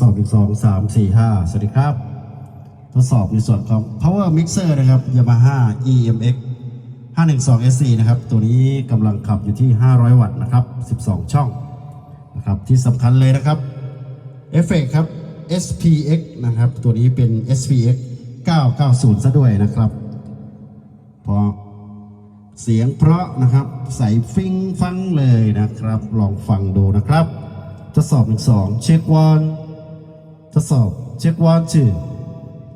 2 3 4 5 สวัสดีครับ ทดสอบในส่วนของ power mixer นะครับ Yamaha EMX 512 SC นะครับ ตัวนี้กำลังขับอยู่ที่ 500 วัตต์นะครับ 12 ช่องนะครับ ที่สำคัญเลยนะครับเอฟเฟกครับ SPX นะครับ ตัวนี้เป็น SPX 990 ซะด้วยนะครับพอเสียงเพราะนะครับ ใส่ฟิงฟังเลยนะครับ ลองฟังดูนะครับ ทดสอบหนึ่งสองเช็ควัน ทดสอบเช็ควันชื่อ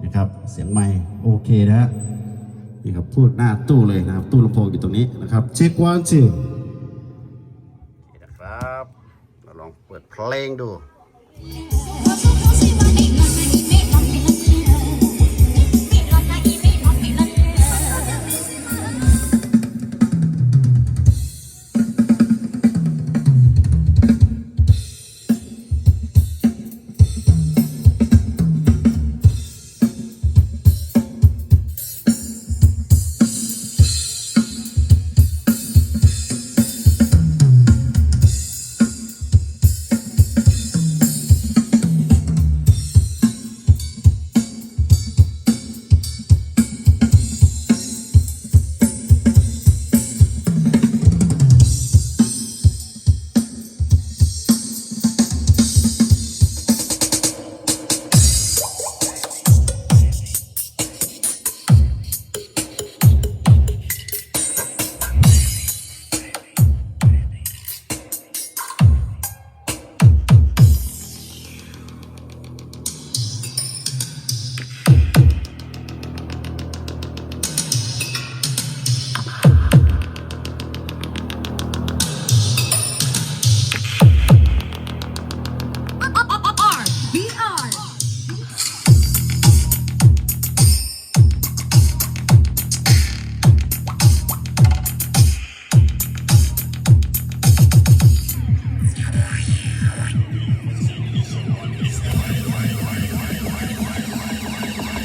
นะครับเสียงไมโอเคนะฮะนี่ครับพูดหน้าตู้เลยนะครับ ตู้ลำโพงอยู่ตรงนี้นะครับเช็ควันชื่อนี่นะครับเราลองเปิดเพลงดู